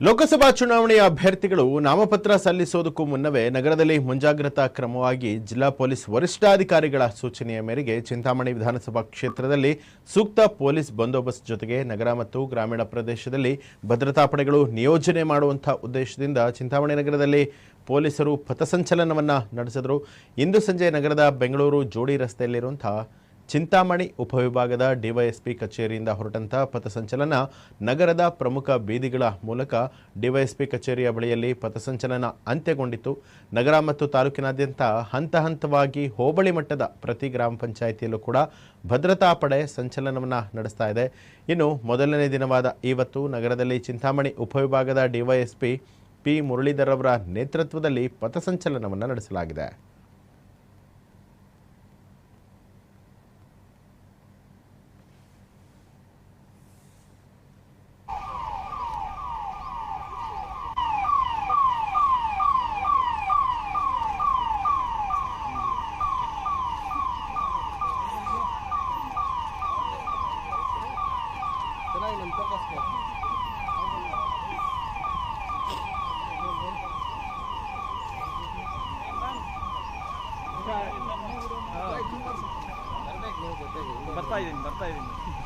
ಲೋಕಸಭಾ ಚುನಾವಣೆಯ ಅಭ್ಯರ್ಥಿಗಳು ನಾಮಪತ್ರ ಸಲ್ಲಿಸೋದಕ್ಕೂ ಮುನ್ನವೇ ನಗರದಲ್ಲಿ ಮುಂಜಾಗ್ರತಾ ಕ್ರಮವಾಗಿ ಜಿಲ್ಲಾ ಪೊಲೀಸ್ ವರಿಷ್ಠಾಧಿಕಾರಿಗಳ ಸೂಚನೆಯ ಮೇರೆಗೆ ಚಿಂತಾಮಣಿ ವಿಧಾನಸಭಾ ಕ್ಷೇತ್ರದಲ್ಲಿ ಸೂಕ್ತ ಪೊಲೀಸ್ ಬಂದೋಬಸ್ತ್ ಜೊತೆಗೆ ನಗರ ಮತ್ತು ಗ್ರಾಮೀಣ ಪ್ರದೇಶದಲ್ಲಿ ಭದ್ರತಾ ಪಡೆಗಳು ನಿಯೋಜನೆ ಮಾಡುವಂಥ ಉದ್ದೇಶದಿಂದ ಚಿಂತಾಮಣಿ ನಗರದಲ್ಲಿ ಪೊಲೀಸರು ಪಥಸಂಚಲನವನ್ನು ನಡೆಸಿದರು. ಇಂದು ಸಂಜೆ ನಗರದ ಬೆಂಗಳೂರು ಜೋಡಿ ರಸ್ತೆಯಲ್ಲಿರುವಂತಹ ಚಿಂತಾಮಣಿ ಉಪವಿಭಾಗದ ಡಿವೈಎಸ್ಪಿ ಕಚೇರಿಯಿಂದ ಹೊರಟಂಥ ಪಥಸಂಚಲನ ನಗರದ ಪ್ರಮುಖ ಬೀದಿಗಳ ಮೂಲಕ ಡಿವೈಎಸ್ಪಿ ಕಚೇರಿಯ ಬಳಿಯಲ್ಲಿ ಪಥಸಂಚಲನ ಅಂತ್ಯಗೊಂಡಿತು ನಗರ ಮತ್ತು ತಾಲೂಕಿನಾದ್ಯಂತ ಹಂತ ಹಂತವಾಗಿ ಹೋಬಳಿ ಮಟ್ಟದ ಪ್ರತಿ ಗ್ರಾಮ ಪಂಚಾಯಿತಿಯಲ್ಲೂ ಕೂಡ ಭದ್ರತಾ ಪಡೆ ಸಂಚಲನವನ್ನು ನಡೆಸ್ತಾ ಇದೆ. ಇನ್ನು ಮೊದಲನೇ ದಿನವಾದ ಇವತ್ತು ನಗರದಲ್ಲಿ ಚಿಂತಾಮಣಿ ಉಪವಿಭಾಗದ ಡಿವೈಎಸ್ಪಿ ಪಿ ಮುರಳೀಧರ್ ಅವರ ನೇತೃತ್ವದಲ್ಲಿ ಪಥಸಂಚಲನವನ್ನು ನಡೆಸಲಾಗಿದೆ. ಬರ್ತಾ ಇದ್ದೀನಿ ಬರ್ತಾ ಇದ್ದೀನಿ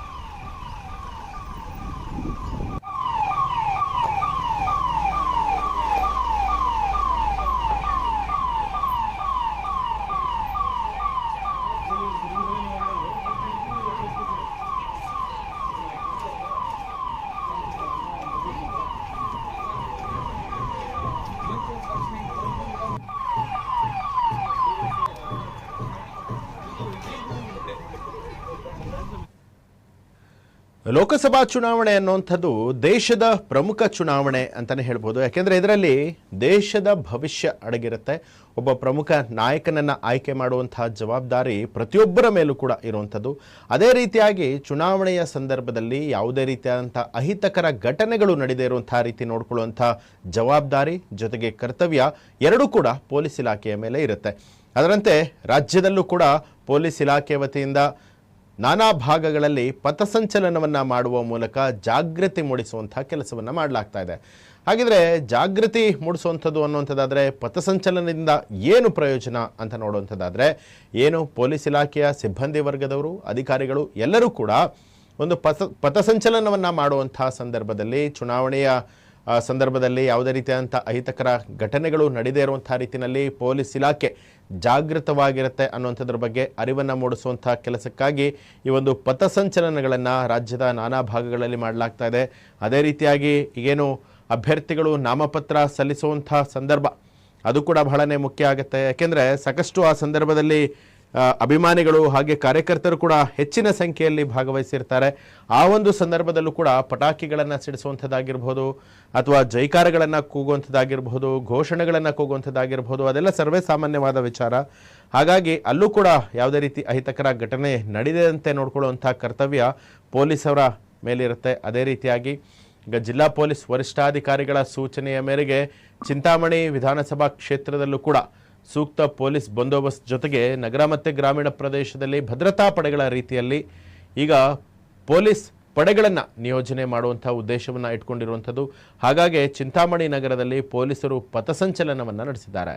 ಲೋಕಸಭಾ ಚುನಾವಣೆ ಅನ್ನುವಂಥದ್ದು ದೇಶದ ಪ್ರಮುಖ ಚುನಾವಣೆ ಅಂತಲೇ ಹೇಳ್ಬೋದು. ಯಾಕೆಂದರೆ ಇದರಲ್ಲಿ ದೇಶದ ಭವಿಷ್ಯ ಅಡಗಿರುತ್ತೆ. ಒಬ್ಬ ಪ್ರಮುಖ ನಾಯಕನನ್ನು ಆಯ್ಕೆ ಮಾಡುವಂತಹ ಜವಾಬ್ದಾರಿ ಪ್ರತಿಯೊಬ್ಬರ ಮೇಲೂ ಕೂಡ ಇರುವಂಥದ್ದು. ಅದೇ ರೀತಿಯಾಗಿ ಚುನಾವಣೆಯ ಸಂದರ್ಭದಲ್ಲಿ ಯಾವುದೇ ರೀತಿಯಾದಂಥ ಅಹಿತಕರ ಘಟನೆಗಳು ನಡೆದೇ ಇರುವಂತಹ ರೀತಿ ನೋಡಿಕೊಳ್ಳುವಂಥ ಜವಾಬ್ದಾರಿ ಜೊತೆಗೆ ಕರ್ತವ್ಯ ಎರಡೂ ಕೂಡ ಪೊಲೀಸ್ ಇಲಾಖೆಯ ಮೇಲೆ ಇರುತ್ತೆ. ಅದರಂತೆ ರಾಜ್ಯದಲ್ಲೂ ಕೂಡ ಪೊಲೀಸ್ ಇಲಾಖೆ ವತಿಯಿಂದ ನಾನಾ ಭಾಗಗಳಲ್ಲಿ ಪಥಸಂಚಲನವನ್ನು ಮಾಡುವ ಮೂಲಕ ಜಾಗೃತಿ ಮೂಡಿಸುವಂಥ ಕೆಲಸವನ್ನು ಮಾಡಲಾಗ್ತಾ ಇದೆ. ಹಾಗಿದ್ರೆ ಜಾಗೃತಿ ಮೂಡಿಸುವಂಥದ್ದು ಅನ್ನುವಂಥದ್ದಾದರೆ ಪಥಸಂಚಲನದಿಂದ ಏನು ಪ್ರಯೋಜನ ಅಂತ ನೋಡುವಂಥದ್ದಾದರೆ ಏನು ಪೊಲೀಸ್ ಇಲಾಖೆಯ ಸಿಬ್ಬಂದಿ ವರ್ಗದವರು, ಅಧಿಕಾರಿಗಳು ಎಲ್ಲರೂ ಕೂಡ ಒಂದು ಪಥ, ಪಥಸಂಚಲನವನ್ನು ಮಾಡುವಂಥ ಸಂದರ್ಭದಲ್ಲಿ ಚುನಾವಣೆಯ ಸಂದರ್ಭದಲ್ಲಿ ಯಾವುದೇ ರೀತಿಯಾದಂಥ ಅಹಿತಕರ ಘಟನೆಗಳು ನಡೆದೇ ಇರುವಂಥ ರೀತಿಯಲ್ಲಿ ಪೊಲೀಸ್ ಇಲಾಖೆ ಜಾಗೃತವಾಗಿರುತ್ತೆ ಅನ್ನುವಂಥದ್ರ ಬಗ್ಗೆ ಅರಿವನ್ನು ಮೂಡಿಸುವಂಥ ಕೆಲಸಕ್ಕಾಗಿ ಈ ಒಂದು ಪಥಸಂಚಲನಗಳನ್ನು ರಾಜ್ಯದ ನಾನಾ ಭಾಗಗಳಲ್ಲಿ ಮಾಡಲಾಗ್ತಾ ಇದೆ. ಅದೇ ರೀತಿಯಾಗಿ ಈಗೇನು ಅಭ್ಯರ್ಥಿಗಳು ನಾಮಪತ್ರ ಸಲ್ಲಿಸುವಂಥ ಸಂದರ್ಭ ಅದು ಕೂಡ ಬಹಳನೇ ಮುಖ್ಯ ಆಗುತ್ತೆ. ಯಾಕೆಂದರೆ ಸಾಕಷ್ಟು ಆ ಸಂದರ್ಭದಲ್ಲಿ ಅಭಿಮಾನಿಗಳು ಹಾಗೆ ಕಾರ್ಯಕರ್ತರು ಕೂಡ ಹೆಚ್ಚಿನ ಸಂಖ್ಯೆಯಲ್ಲಿ ಭಾಗವಹಿಸಿರ್ತಾರೆ. ಆ ಒಂದು ಸಂದರ್ಭದಲ್ಲೂ ಕೂಡ ಪಟಾಕಿಗಳನ್ನು ಸಿಡಿಸುವಂಥದ್ದಾಗಿರ್ಬೋದು, ಅಥವಾ ಜೈಕಾರಗಳನ್ನು ಕೂಗುವಂಥದ್ದಾಗಿರ್ಬೋದು, ಘೋಷಣೆಗಳನ್ನು ಕೂಗುವಂಥದ್ದಾಗಿರ್ಬೋದು, ಅದೆಲ್ಲ ಸರ್ವೇ ಸಾಮಾನ್ಯವಾದ ವಿಚಾರ. ಹಾಗಾಗಿ ಅಲ್ಲೂ ಕೂಡ ಯಾವುದೇ ರೀತಿ ಅಹಿತಕರ ಘಟನೆ ನಡೆದಂತೆ ನೋಡ್ಕೊಳ್ಳುವಂಥ ಕರ್ತವ್ಯ ಪೊಲೀಸರ ಮೇಲಿರುತ್ತೆ. ಅದೇ ರೀತಿಯಾಗಿ ಈಗ ಜಿಲ್ಲಾ ಪೊಲೀಸ್ ವರಿಷ್ಠಾಧಿಕಾರಿಗಳ ಸೂಚನೆಯ ಮೇರೆಗೆ ಚಿಂತಾಮಣಿ ವಿಧಾನಸಭಾ ಕ್ಷೇತ್ರದಲ್ಲೂ ಕೂಡ ಸೂಕ್ತ ಪೊಲೀಸ್ ಬಂದೋಬಸ್ತ್ ಜೊತೆಗೆ ನಗರ ಮತ್ತು ಗ್ರಾಮೀಣ ಪ್ರದೇಶದಲ್ಲಿ ಭದ್ರತಾ ಪಡೆಗಳ ರೀತಿಯಲ್ಲಿ ಈಗ ಪೊಲೀಸ್ ಪಡೆಗಳನ್ನು ನಿಯೋಜನೆ ಮಾಡುವಂಥ ಉದ್ದೇಶವನ್ನು ಇಟ್ಕೊಂಡಿರುವಂಥದ್ದು. ಹಾಗಾಗಿ ಚಿಂತಾಮಣಿ ನಗರದಲ್ಲಿ ಪೊಲೀಸರು ಪಥಸಂಚಲನವನ್ನು ನಡೆಸಿದ್ದಾರೆ.